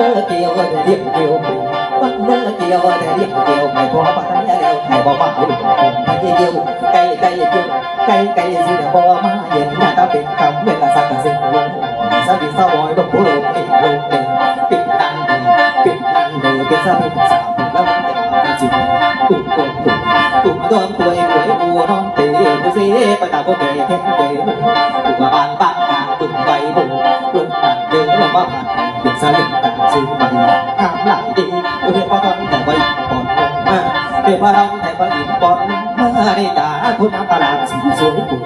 ด้อเกี่ยวเรียกเกี่ยวฟังเด้อเกี่ยวเรียกเกี่ยวไม่พอปัญญาแล้วให้บอกว่าไปเกี่ยวไก่ไก่เกี่ยวไก่ไก่สิเดบ่มาเย็นหน้าตาเป็นคำเวลา เรียกว่าเราแต่ใบปอนมาในตาคุณน้ำปลาสีสวยกุ่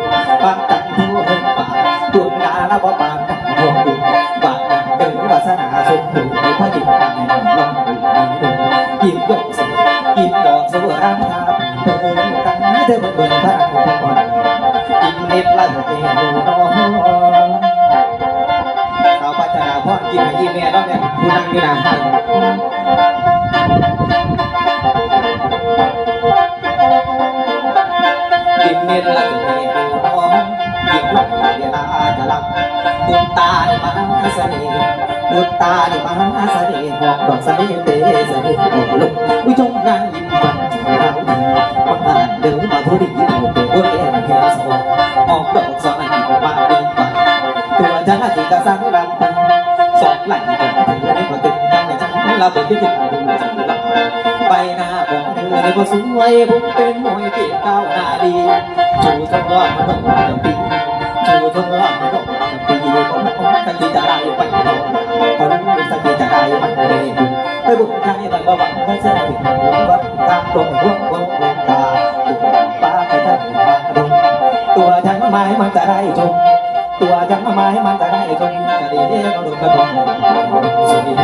บางตันทั่วเมืองป่าตัวดาละว่าบางตันทั่วบุญบางตันเดินวาสนาสมบูรณ์ในพระจิตในหนุ่มลำบุญมีหนุ่มยิ้มยกเสียยิ้มดอกสวยรำทาเดินตั้งเธอเบิ่งพระคุณก่อนยิ้มเน็บละเมนูน้องสาวพัฒนาพ่อกินให้ยิ้มแม่แล้วเนี่ยผู้นั่งอยู่หน้าห้างกินเม็ดละเมนูน้องกินลงเวลาจะหลับบุญตาในมหาเสน่ห์บุญตาในมหาเสน่ห์หอกดอกเสน่ห์เตเสน่ห์โอ้ลุกวิจงนางยิ้มฝันเราดีมาหาเดินมาทุดีโอ้โหโอ้ยเฮียสวรรค์ออกดอกสอนให้มาดึงฝันตัวฉันอาจจะสร้างรำพันสองไหลกันถึงในประตูทำให้ฉันเราเป็นที่ถึงดูจังหลับใบหน้าของเธอในก็สวยผมเป็นมวยเกี่ยวก้าหน้าดีชูเธอว่ามันต้องจะปีชูเก้าหน้าดงตัวฉัน ไม้มันจะได้ชมตัวฉันไม้มันจะได้ชมจะดีก็ดูกระดงสวยได้ก็สวยจริง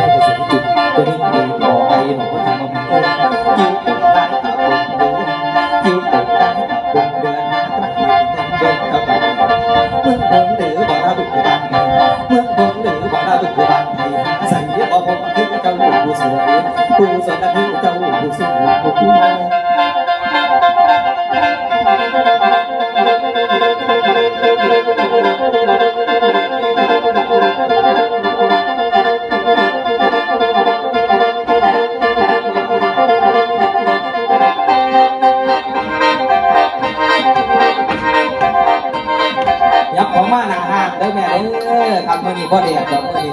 อครับมื้อนี้บ่แดดดอกนี้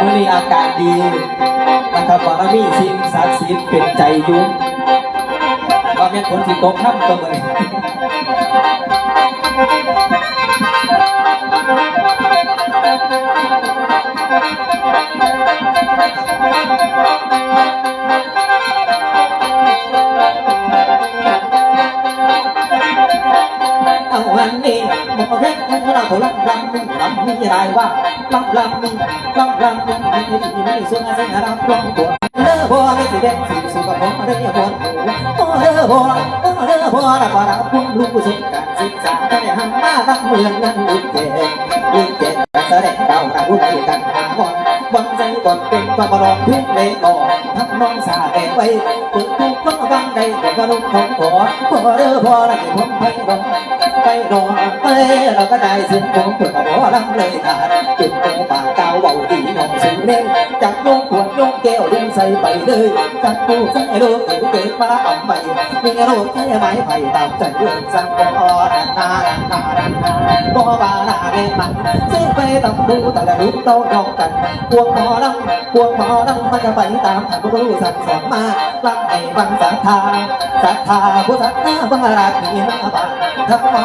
มื้อนี้อากาศดีนะครับบารมีสิ่งศักดิ์สิทธิ์เป็นใจยู่งว่าแม่นฝนสิตกค่ำตัวมื้อ นี้เอาวันนี้บ่เฮ็ดให้เราลำลำลำมีรายว่าลำลำลำลำมีมีมีสุขสันต์รับรองตัวเด้อบ่ไม่สิเด็ดสิสุขผมเด้อบ่โอ้เด้อบ่โอ้เด้อบ่รับรับคุณลูกสุขการศึกษาได้หันมาทั้งเมืองนั้นลุกเก่งลุกเก่งแสดงดาวดาวในกันหาบอลบอลใจก่อนเป็นปะบอลทุกเลยก่อนทักน้องสาแดงไว้ปึกทุกคนบังได้แต่ว่าลูกของขอพอเด้อพอละผมไปรอ ไปรอไปเราก็ได้เสียงผมเพื่อขอลำเลยขาดจุดโตปากเก้าเบาดีน้องสูเล่นจับโยกขวดโยกแก้วดึงใส่ไปเลยจับปูใส่โลกเกิดมาอ่ำไปมีโลกใช้ไม้ไผ่ตามใจเรื่องสั่งก็นานานานานาบ่บานาเล่นมันซื้อไปต้งดูแต่ละลูกโตยอกกันพวงหมอลำพวงหมอลำมันจะไปตามทางผู้สั่งสอนมาลักไอ้บังศรัทธาศรัทธาผู้ศรัทธาบังราคีมาบานทำหมอ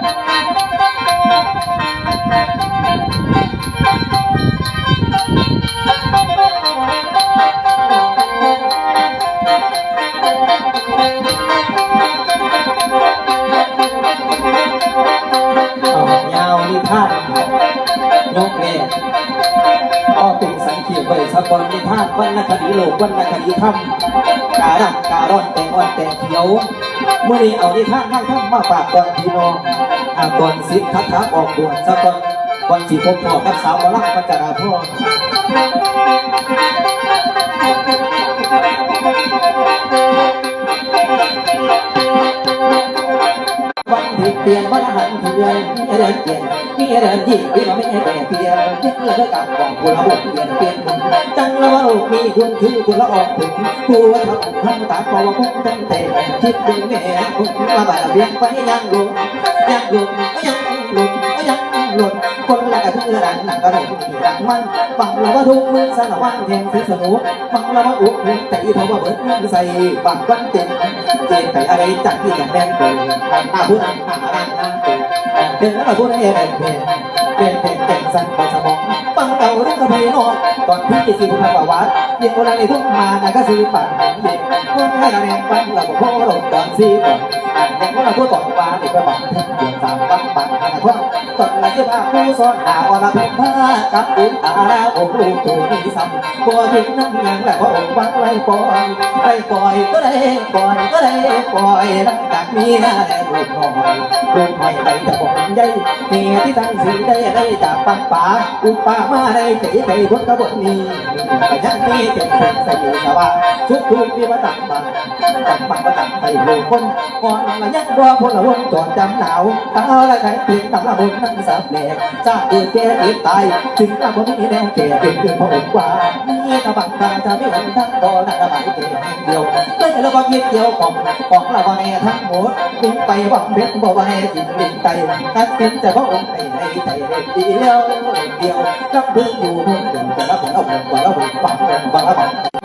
กลนิทานวรรณคดีโลกวรรณคดีธรรมการักการอนแต่งอ่อนแต่งเขียวเมื่อนี้เอานิทานนั่งทำมาฝากก่อนพี่น้องอาก่อนสิทธัตถะออกบวชสกลวันสีพบพ่อกับสาวหมอลำปัจจาราพ่อวันที่เปลี่ยนวันหันเพื่อนมีเดินเปลี่ยน มีเดินยิ่งที่เราไม่ให้แต่เปลี่ยนเพื่อนแล้วก็กลับบอกคุณเราเปลี่ยนเปลี่ยนจังแล้วว่ามีคุณคือคุณละออกถึงกูว่าทำทำตาเพราะว่าผมตั้งแต่คิดดูแม่คุณละบาดเบี้ยไปยังลงยังลงยังลงยังลงคนละกระทือรันหนักกระโดดที่รักมันบังละว่าทุกมือสารวัตรแทงที่สนุกบังละว่าอุกเพลงแต่เพราะว่าเบิดเงินใส่บังวันเต็ม เต็มไปอะไรจัดที่จะแม่นเป็นทางหน้าผู้นั้นหาร่างหน้าเกินเป็นแล้วผู้นั้นเองเป็นเป็นเป็นเป็นสั่นปัสมองปังเก่าเรื่องกระเพนอกตอนที่สิบพันประวัติยิงโบราณในทุ่งมานะก็ซื้อปังเย็นคนให้แรงปังเราก็โคโรตอนซีก่อน อย่างว่าเราพูดบอกว่าเด็กก็บังเดือนสามปังปังนะพ่อตอนหลังจะพาผู้สอนหาอรเพนผ้ากับอุ้งตาองค์ลูกตัวนี้ซ้ำบัวทิ้งน้ำยังและพระองค์วังไว้ปล่อยไปปล่อยก็ได้ปล่อยก็ได้ปล่อยหลังจากนี้นะแลลูกน้อยลูกใหม่ไปจะบอกใหญ่เมียที่ตั้งสีได้ได้จากปังป่าอุปามาได้ใจใจบนกระบวนนี้ไปยังมีเจ็บเป็นใส่ชาวบ้านทุกทุกที่มาตักบังตักบังมาตักไปลูกคนก่อนละยังรอพลวนจอดจำหนาวตาละใครเพียงตำละบนนั่งสาบแหลกจ้าเกิดแก่ติดตายถึงละบนนี้แนวแก่เป็นเพื่อนพระองกว่ามีตะบังตาจะไม่เห็นทั้งดอนักระบายเก่งเดียวเลยแล้วก็คิดเกี่ยวของของละวังแอทั้งหมดคุงไปวังเบ็ดบ่ไว้กินลิ้นไตตัดสินแต่พระองค์ไปในใจเดียวเดียวรับเพื่อนอยู่เพื่อนเดียวจะรับผลเอาผลกว่าเราผลปังบังละบังมัน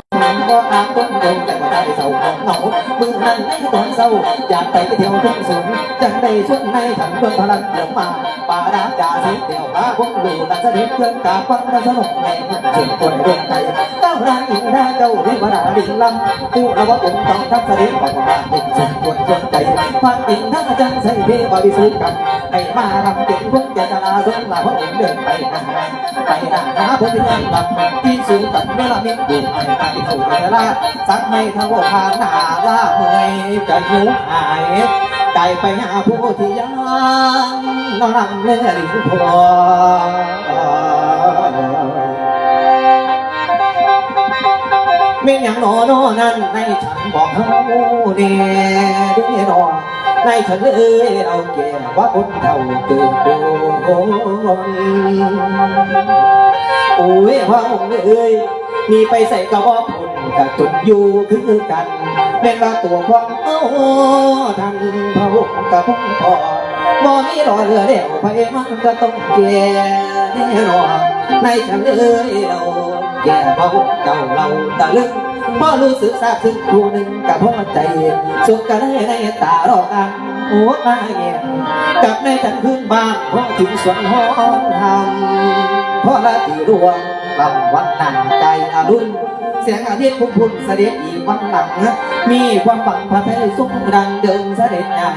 ก็อาต้นโดนแต่ก็ได้เศร้าของเหงามือนั้นในตอนเศร้าอยากไปเที่ยวทุ่งสูงจังได้ชวนในถังเพื่อนพลังเดี่ยวมาป่าดาจ่าสิเดี่ยวมาพวกหลูนักเสด็จเพื่อนกาฟังนัสนุกในสุดคนดวงใจเต้าร้านอินทราเจ้าวิวดาดินลำผู้อวตารต้องทัพเสด็จบอกว่าเป็นสุดคนดวงใจฟังอินทั้งจังใส่เพบริสุทธิ์กันให้มารำเก่งพวกเจตนาสงลาพระองค์เดินไปหาไปหน้าหาพระที่ยังลำที่สูงตัดเวลาเมิตรอยู่ไอ้ตาที่ถูกเวลาสักไม่เทั้งว่าพาหนาล่าเมื่อยจะหิวหายใจไปหาผู้ที่ยังนอนนั่งเล่นลิ้นพอมีอย่างนอนนั่นในฉันบอกเฮาเน่เด้นอในฉันเอ้ยเราแก่ว่าคนเท่าเกินโดนโอ้ยพ่อองค์เอ้ยมีไปใส่กระบอกผ กับจุดอยู่คือกันแม่นว่าตัวพ่อเอ้าทันพระองกับพ่อพ่อบ่มีรอเรือเดียวไปมันก็ต้องแก่แน่นอนในฉันเอ้ยเราแก่พระองเจ้าเราตะลึงพ่อรู้สึกซาบซึ้งครูหนึ่งกับพ่อใจ สุขกันได้ในตารอกันหัวมาเงียกับในฉันพื้นบ้านพ่อถึงสวนห้องทำพราะละตีดวง ลำวันหนังใจอรุณเสียงอาทิตย์พุ่งพุ่งเสด็จอีกวันหลังมีความฝังพระไทยสุขดังเดินเสด็จใหญ่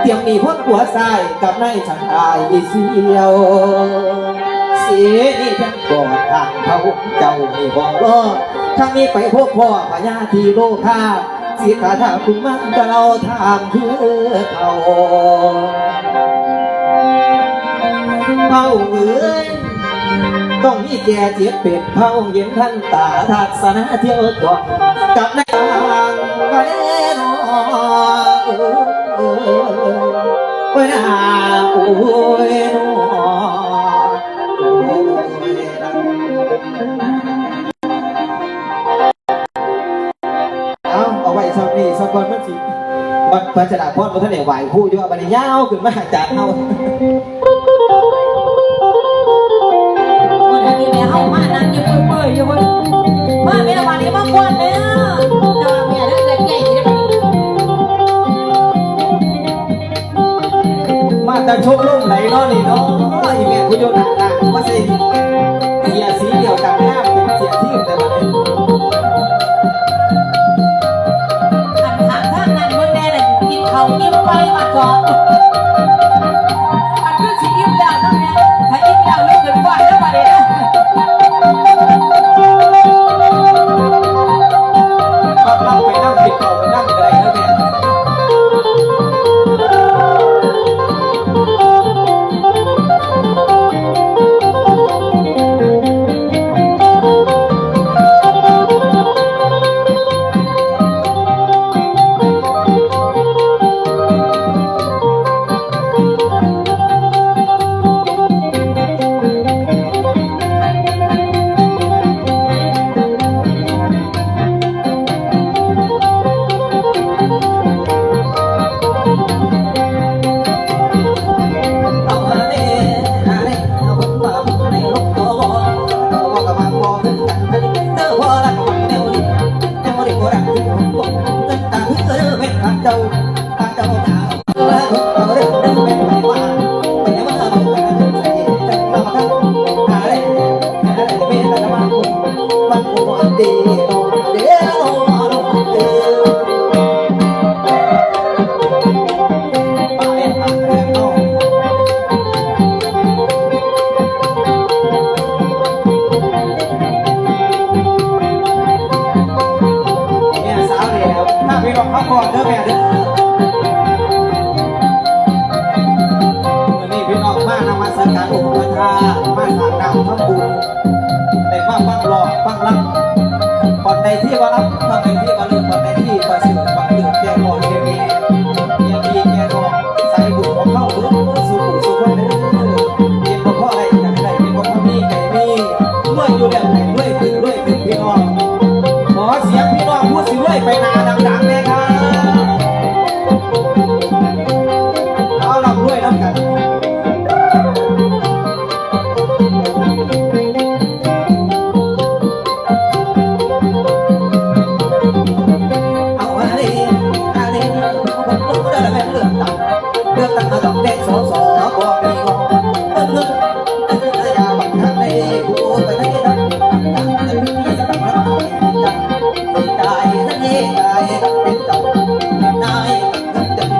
เตรียมมีพ้นหัวทรายกับนฉันอายเสียวเสียนี่เพียงก่อนทางพระเจ้ามีบอกล้อทางนี้ไปพบพ่อพญาทีโลคาสิขาถาคุณมันก็เราถามคือเขาเมาเอ้ย ต้องมีแก่เจ็บเป็ดเผาเย็นท่านตาทัศนะเที่ยวจอดกับในทางมาเล่นโอ้ยนาโอ้ยนอ้ยเอาเอาไว้สักนี่สักคนมันสิบัดพัชราพรมันท่านเนี่ยไหวคู่อยู่บัดนี้ยาวขึ้นมาจากเอา เปื่อยๆอยู่บนมาแม่ละวันนี้มากวนเลยอะแต่ว่าแม่เล็กๆใหญ่ๆได้มาแต่ชกลุ่มไหลเนาะนี่เนาะอีเมียคุโยนหนักๆมาสิเสียสีเดียวกันหน้าเป็นเสียที่แต่บัดนี้อันทางทางนั้นเพิ่นแน่น่ะกินข้าวอิ่มไปมาก่อน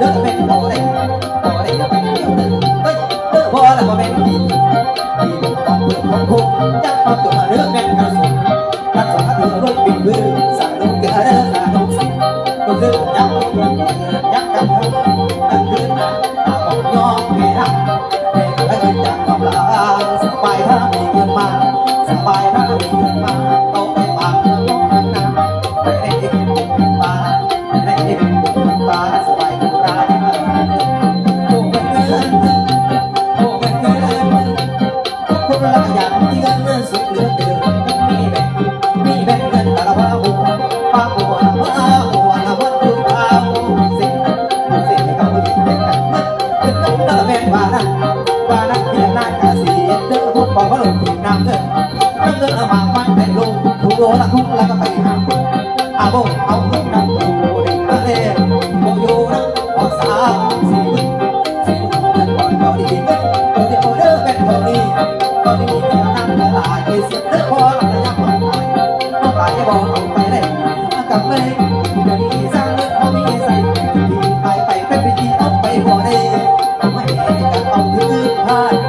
ตั้ คื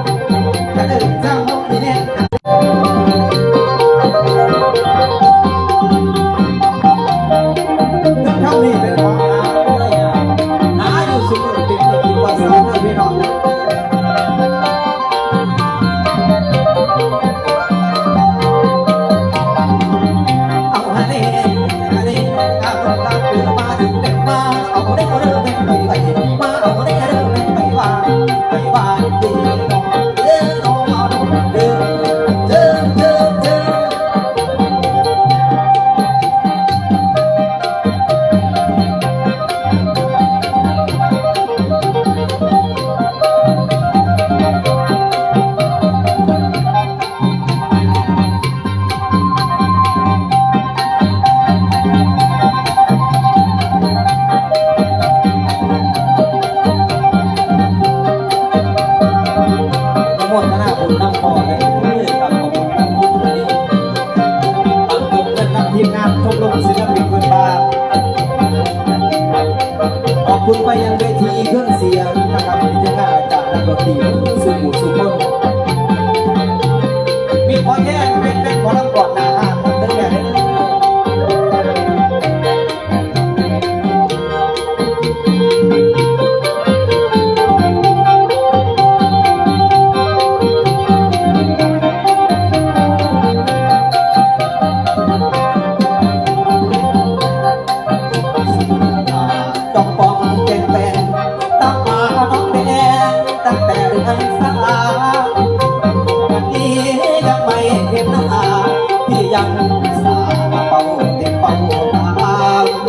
นตรีสุ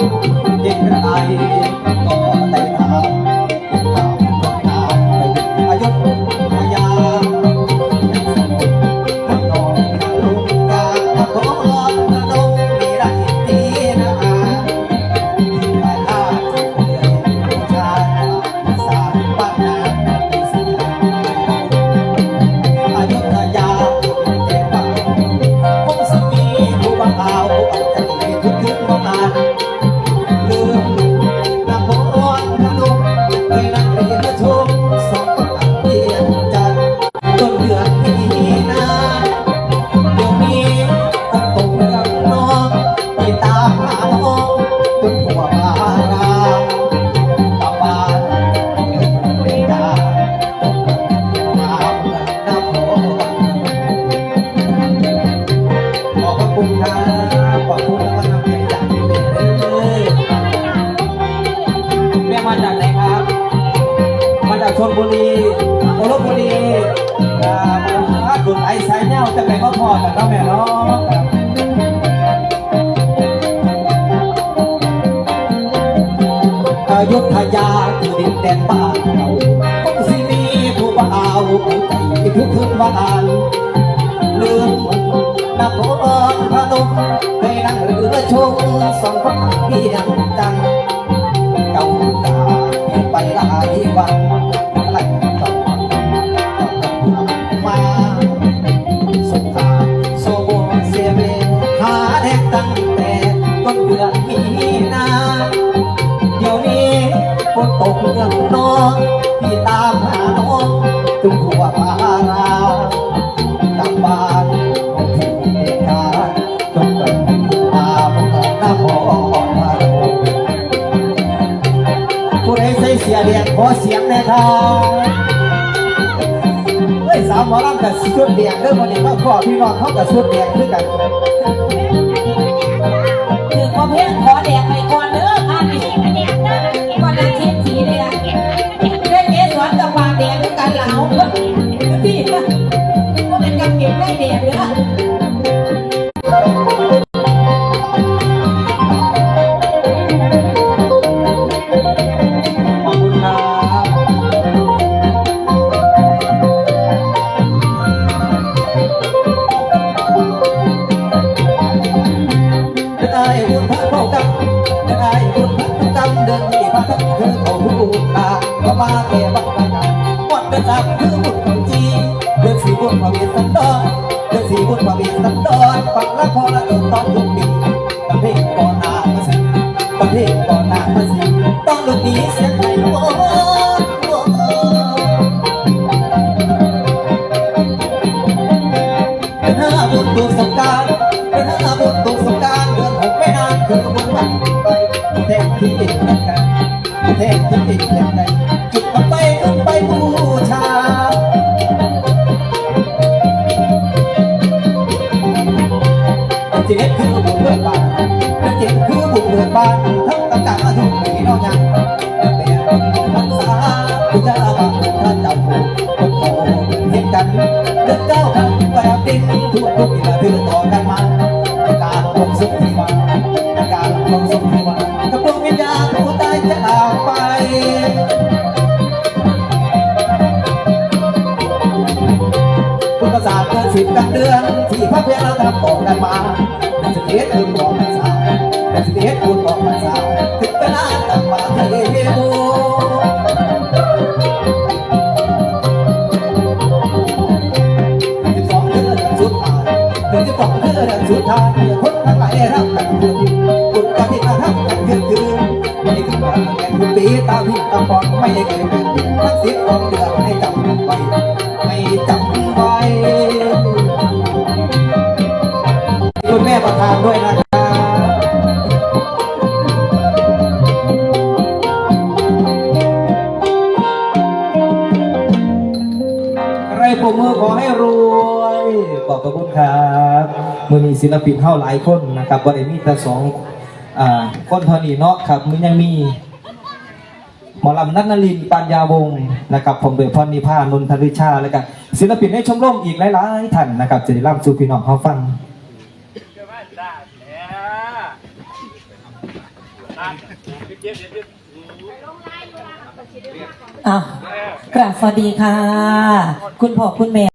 าม ยุทธยาคือดินแดนบ้านเราคงสิมีผู้บ่าวผู้ใจทุกคืนวันลืมนครพนมไปนั่งเรือชมสองฝั่งเพียงจังเก่า ตกเมืองน้อนพี่ตามหาน้องจุงหัวพาราตังบ้านของที่เหตุการณ์จงเป็นตามหน้าพอมาผู้ใดใส่เสียเดียนขอเสียงแน่ครับเฮ้ยสาวหมอลำกับชุดแดงเรื่องวันนี้มาขอพี่น้องเขากับชุดแดงคือกัน แทศที่ติดกันกันแทศที่ติดกัน พุทธศาเดือนสิบกันเดือน ที่พระเพียรเราทำบอกกันมาเป็นสิเทศคุณบอกภาษาเป็นสิเทศคุณบอกภาษาถึงเวลาตั้งมาเทโมสิบสองเดือนสุดท้ายเดือนสิบสองเดือนสุดท้ายคนทั้งหลายรักกันคืนบุญกับที่มาทำกันคืนคืนไม่ได้ขึ้นมาแก่คุณปีตาพี่ตาฟองไม่ได้เกิดเป็น ทั้งสิบสองเดือนให้จำไว้ไม่จำไว้คุณแม่ประธานด้วยนะครับใครปรบมือขอให้รวยขอบพระคุณครับมือนี้ศิลปินเท่าหลายคนนะครับวันนี้มีแต่สองอ่าคนเท่านี้เนาะครับมันยังมี หมอลำนัทนลินปัญญาวงศ์นะครับผมเบลพรนิพานนทริชาแล้วก็ศิลปินในชมรมอีกหลายๆท่านนะครับจะได้ร่ำสู่พี่น้องเขาฟังอะกราบสวัสดีค่ะ คุณพ่อคุณแม่